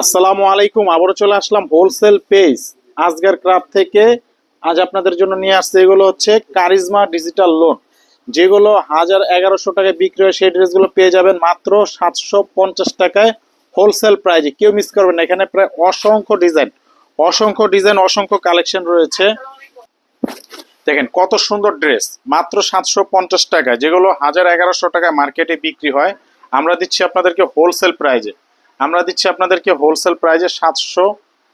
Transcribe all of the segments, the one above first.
আসসালামু আলাইকুম, আবারও চলে আসলাম হোলসেল পেজ আজগার ক্রাফট থেকে। আজ আপনাদের জন্য নিয়ে আসছে এগুলো হচ্ছে কারিজমা ডিজিটাল লোন যেগুলো হাজার এগারোশো টাকায় বিক্রি হয়, সেই ড্রেসগুলো পেয়ে যাবেন মাত্র সাতশো পঞ্চাশ টাকায় হোলসেল প্রাইজে কেউ মিস করবেন না, এখানে প্রায় অসংখ্য ডিজাইন অসংখ্য ডিজাইন অসংখ্য কালেকশন রয়েছে। দেখেন কত সুন্দর ড্রেস মাত্র সাতশো পঞ্চাশ টাকায়। যেগুলো হাজার এগারোশো টাকায় মার্কেটে বিক্রি হয়, আমরা দিচ্ছি আপনাদেরকে হোলসেল প্রাইজে আমরা দিচ্ছি আপনাদেরকে হোলসেল প্রাইজে সাতশো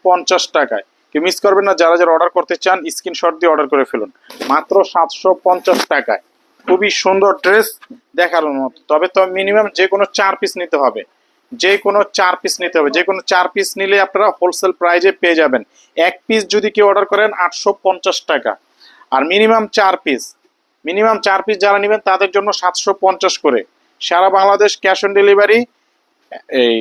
পঞ্চাশ টাকায়। কেউ মিস করবেন না, যারা যারা অর্ডার করতে চান স্ক্রিনশট দিয়ে অর্ডার করে ফেলুন। মাত্র সাতশো পঞ্চাশ টাকায়। খুবই সুন্দর ড্রেস দেখানোর মতো। তবে তো মিনিমাম যে কোনো চার পিস নিতে হবে। যে কোনো চার পিস নিতে হবে। যে কোনো চার পিস নিলে আপনারা হোলসেল প্রাইজে পেয়ে যাবেন। এক পিস যদি কেউ অর্ডার করেন, আটশো পঞ্চাশ টাকা। আর মিনিমাম চার পিস মিনিমাম চার পিস যারা নেবেন, তাদের জন্য সাতশো পঞ্চাশ করে। সারা বাংলাদেশ ক্যাশ অন ডেলিভারি এই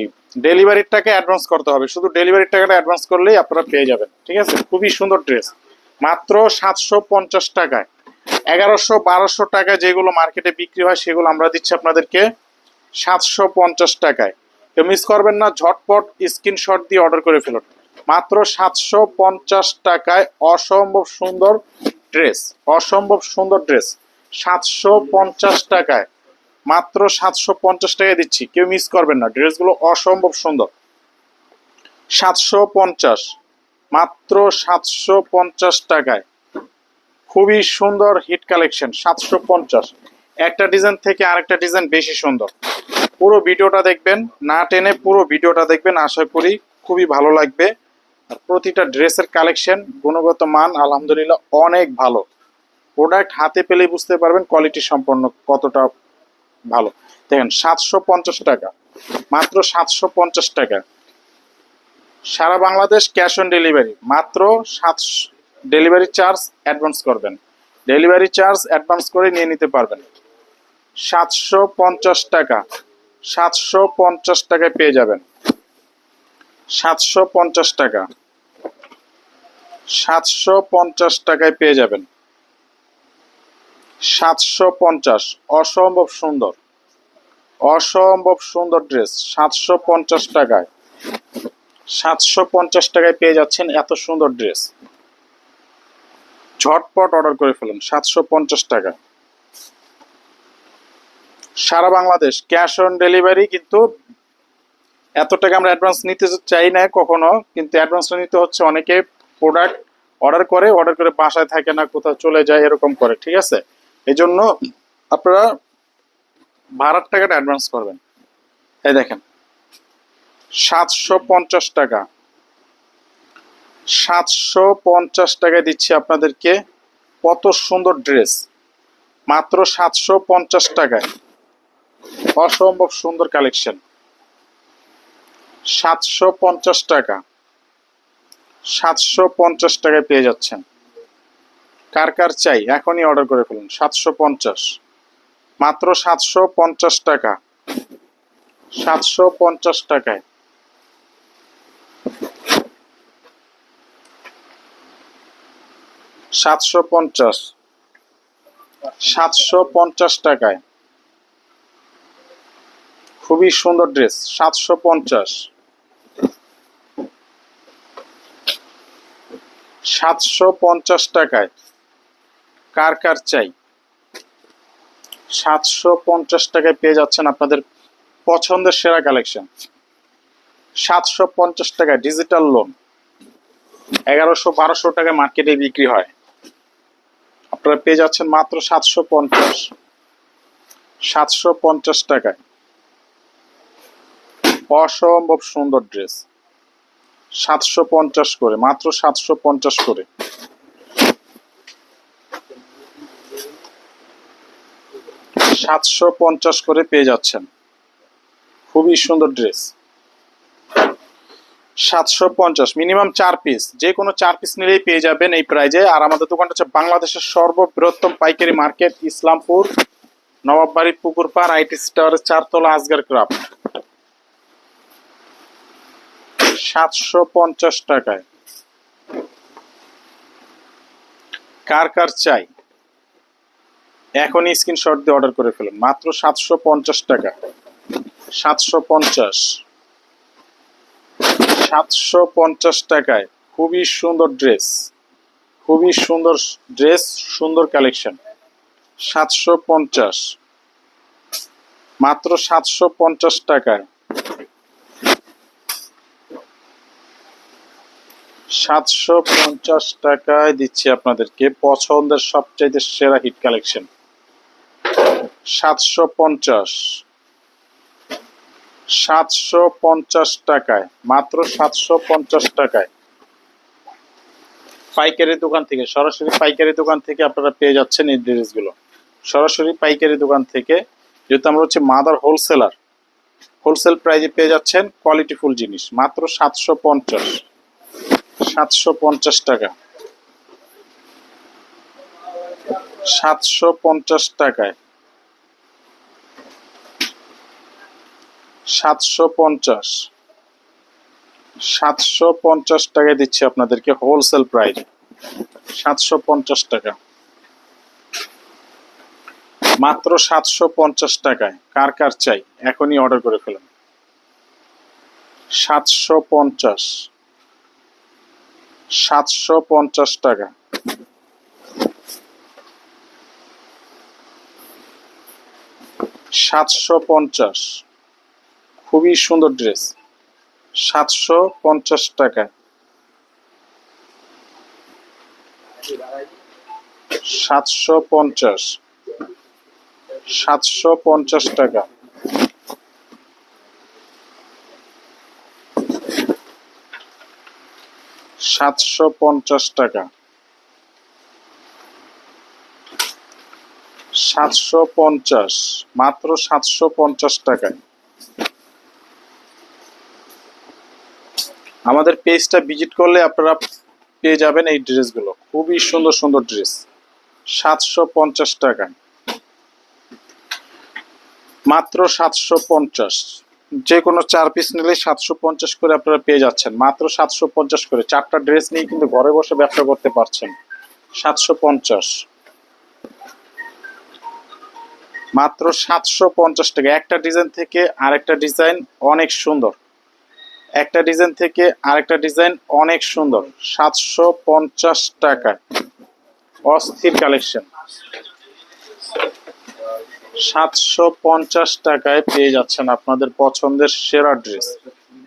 ডেলিভারির টাকা অ্যাডভান্স করতে হবে। শুধু ডেলিভারির টাকাটা অ্যাডভান্স করলেই আপনারা পেয়ে যাবেন, ঠিক আছে? খুবই সুন্দর ড্রেস মাত্র সাতশো পঞ্চাশ টাকায়। এগারোশো বারোশো টাকায় যেগুলো মার্কেটে বিক্রি হয়, সেগুলো আমরা দিচ্ছি আপনাদেরকে সাতশো পঞ্চাশ টাকায়। কেউ মিস করবেন না, ঝটপট স্ক্রিনশট দিয়ে অর্ডার করে ফেলুন। মাত্র সাতশো পঞ্চাশ টাকায় অসম্ভব সুন্দর ড্রেস অসম্ভব সুন্দর ড্রেস সাতশো পঞ্চাশ টাকায়। মাত্র সাতশো পঞ্চাশ টাকায় দিচ্ছি। কেউ মিস করবেন না। ড্রেসগুলো অসম্ভব সুন্দর। সাতশো পঞ্চাশ। মাত্র সাতশো পঞ্চাশ টাকায়। খুবই সুন্দর হিট কালেকশন সাতশো পঞ্চাশ। একটা ডিজাইন থেকে আরেকটা ডিজাইন বেশি সুন্দর। পুরো ভিডিওটা দেখবেন, না টেনে পুরো ভিডিওটা দেখবেন, আশা করি খুবই ভালো লাগবে। আর প্রতিটা ড্রেসের কালেকশন গুণগত মান, আলহামদুলিল্লাহ, অনেক ভালো। প্রোডাক্ট হাতে পেলেই বুঝতে পারবেন কোয়ালিটি সম্পন্ন কতটা ভালো। দেখেন, সাতশো পঞ্চাশ টাকা। মাত্র সাতশো পঞ্চাশ টাকা। সারা বাংলাদেশ ক্যাশ অন ডেলিভারি। মাত্র সাতশো, ডেলিভারি চার্জ অ্যাডভান্স করবেন। ডেলিভারি চার্জ অ্যাডভান্স করে নিয়ে নিতে পারবেন। সাতশো পঞ্চাশ টাকা। সাতশো পঞ্চাশ টাকায় পেয়ে যাবেন। সাতশো পঞ্চাশ টাকা। সাতশো পঞ্চাশ টাকায় পেয়ে যাবেন। সাতশো পঞ্চাশ। অসম্ভব সুন্দর। অসম্ভব সুন্দর ড্রেস সাতশো পঞ্চাশ টাকায়। সাতশো পঞ্চাশ টাকায় পেয়ে যাচ্ছেন এত সুন্দর ড্রেস ঝটপট অর্ডার করে ফেলুন, সাতশো পঞ্চাশ টাকা সারা বাংলাদেশ ক্যাশ অন ডেলিভারি কিন্তু এত টাকা আমরা অ্যাডভান্স নিতে চাই না কখনো, কিন্তু অ্যাডভান্সটা নিতে হচ্ছে অনেকে প্রোডাক্ট অর্ডার করে অর্ডার করে বাসায় থাকে না, কোথাও চলে যায় এরকম করে, ঠিক আছে? এই জন্য আপনারা ভাড়ার টাকাটা অ্যাডভান্স করবেন। এই দেখেন, সাতশো পঞ্চাশ টাকা। সাতশো পঞ্চাশ টাকায় দিচ্ছি আপনাদেরকে কত সুন্দর ড্রেস মাত্র সাতশো পঞ্চাশ টাকায়। অসম্ভব সুন্দর কালেকশন সাতশো পঞ্চাশ টাকা। সাতশো পঞ্চাশ টাকায় পেয়ে যাচ্ছেন। কার কার চাই, এখনই অর্ডার করে ফেলুন, সাতশো পঞ্চাশ। মাত্র সাতশো পঞ্চাশ টাকা। সাতশো পঞ্চাশ টাকায়। সাতশো পঞ্চাশ। সাতশো পঞ্চাশ টাকায়। খুবই সুন্দর ড্রেস, সাতশো পঞ্চাশ। সাতশো পঞ্চাশ টাকায়। কার কার চাই? সাতশো পঞ্চাশ টাকায় পেয়ে যাচ্ছেন আপনাদের পছন্দের সেরা কালেকশন। সাতশো পঞ্চাশ টাকায় ডিজিটাল লোন। এগারোশো বারোশো টাকায় মার্কেটে বিক্রি হয়। আপনারা পেয়ে যাচ্ছেন মাত্র সাতশো পঞ্চাশ। সাতশো পঞ্চাশ টাকায়। অসম্ভব সুন্দর ড্রেস। সাতশো পঞ্চাশ করে, মাত্র সাতশো পঞ্চাশ করে। সাতশো পঞ্চাশ করে পেয়ে যাচ্ছেন। খুবই সুন্দর ড্রেস। সাতশো পঞ্চাশ, মিনিমাম চার পিস। যে কোনো চার পিস নিলেই পেয়ে যাবেন এই প্রাইজে। আর আমাদের দোকানটা হচ্ছে বাংলাদেশের সর্ববৃহত্তম পাইকারি market, Islampur, Nawabbari, Pukurpar, IT star, চারতলা, আজগার ক্রাফট সাতশো পঞ্চাশ টাকায়। কার কার চাই? এখনই স্ক্রিনশট দিয়ে অর্ডার করে ফেলুন। মাত্র সাতশো পঞ্চাশ টাকা। সাতশো পঞ্চাশ। সাতশো পঞ্চাশ টাকায় খুবই সুন্দর ড্রেস খুবই সুন্দর ড্রেস সুন্দর কালেকশন সাতশো পঞ্চাশ। মাত্র সাতশো পঞ্চাশ টাকায়। সাতশো পঞ্চাশ টাকায় দিচ্ছি আপনাদেরকে পছন্দের সবচাইতে সেরা হিট কালেকশন সাতশো পঞ্চাশ। সাতশো পঞ্চাশ টাকায়, মাত্র সাতশো পঞ্চাশ টাকায়। পাইকারি দোকান থেকে, সরাসরি পাইকারি দোকান থেকে আপনারা পেয়ে যাচ্ছেন এই ড্রেসগুলো। সরাসরি পাইকারি দোকান থেকে, যেহেতু আমরা হচ্ছে মাদার হোলসেলার, হোলসেল প্রাইজে পেয়ে যাচ্ছেন কোয়ালিটিফুল জিনিস, মাত্র সাতশো পঞ্চাশ। সাতশো পঞ্চাশ টাকা। সাতশো পঞ্চাশ টাকায় সাতশো পঞ্চাশ। সাতশো পঞ্চাশ টাকায় দিচ্ছি আপনাদেরকে হোলসেল প্রাইস সাতশো পঞ্চাশ টাকা। মাত্র সাতশো পঞ্চাশ টাকায়। কার কার চাই? এখনই অর্ডার করে ফেলুন। সাতশো পঞ্চাশ। সাতশো পঞ্চাশ টাকা। সাতশো পঞ্চাশ। খুবই সুন্দর ড্রেস। সাতশো পঞ্চাশ টাকা। সাতশো পঞ্চাশ। সাতশো পঞ্চাশ টাকা। সাতশো পঞ্চাশ টাকা। সাতশো পঞ্চাশ। মাত্র সাতশো পঞ্চাশ টাকায়। আমাদের পেজটা ভিজিট করলে আপনারা পেয়ে যাবেন এই ড্রেসগুলো খুবই সুন্দর সুন্দর ড্রেস সাতশো পঞ্চাশ টাকা। মাত্র সাতশো পঞ্চাশ। যে কোনো চার পিস নিলে সাতশো পঞ্চাশ করে আপনারা পেয়ে যাচ্ছেন। মাত্র সাতশো পঞ্চাশ করে। চারটা ড্রেস নিয়ে কিন্তু ঘরে বসে ব্যবসা করতে পারছেন। সাতশো পঞ্চাশ। মাত্র সাতশো পঞ্চাশ টাকা। একটা ডিজাইন থেকে আরেকটা ডিজাইন অনেক সুন্দর। একটা ডিজাইন থেকে আরেকটা ডিজাইন অনেক সুন্দর। সাতশো পঞ্চাশ টাকা। অস্থির কালেকশন। সাতশো পঞ্চাশ টাকায় পেয়ে যাচ্ছেন আপনাদের পছন্দের সেরা ড্রেস।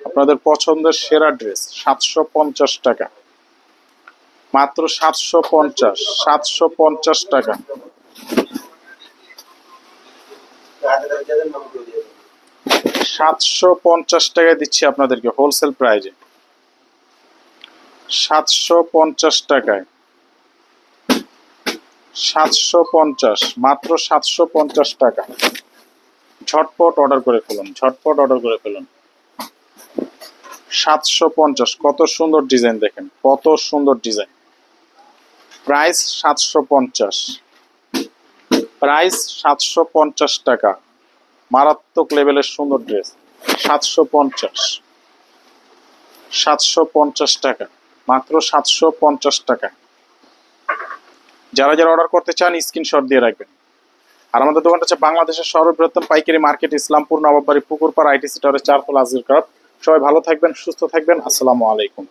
আপনাদের পছন্দের সেরা ড্রেস, সাতশো পঞ্চাশ টাকা। মাত্র সাতশো পঞ্চাশ সাতশো পঞ্চাশ টাকা। সাতশো পঞ্চাশ টাকায় দিচ্ছি আপনাদেরকে হোলসেল প্রাইজে সাতশো পঞ্চাশ টাকায়। সাতশো পঞ্চাশ, মাত্র সাতশো পঞ্চাশ টাকা। ঝটপট অর্ডার করে ফেলুন, ঝটপট অর্ডার করে ফেলুন। সাতশো পঞ্চাশ, কত সুন্দর ডিজাইন দেখেন, কত সুন্দর ডিজাইন প্রাইস সাতশো পঞ্চাশ। প্রাইস সাতশো পঞ্চাশ টাকা। মারাত্মক লেভেলের সুন্দর ড্রেস। সাতশো পঞ্চাশ। সাতশো পঞ্চাশ টাকা। মাত্র সাতশো পঞ্চাশ টাকা। যারা যারা অর্ডার করতে চান, স্ক্রিনশট দিয়ে রাখবেন। আর আমাদের দোকানটা হচ্ছে বাংলাদেশের সর্ববৃহত্তম পাইকারি মার্কেট, ইসলামপুর, নবাববাড়ি, পুকুরপাড় আইটি সিটারের চারতলা, আজির ক্রাফট সবাই ভালো থাকবেন, সুস্থ থাকবেন। আসসালামু আলাইকুম।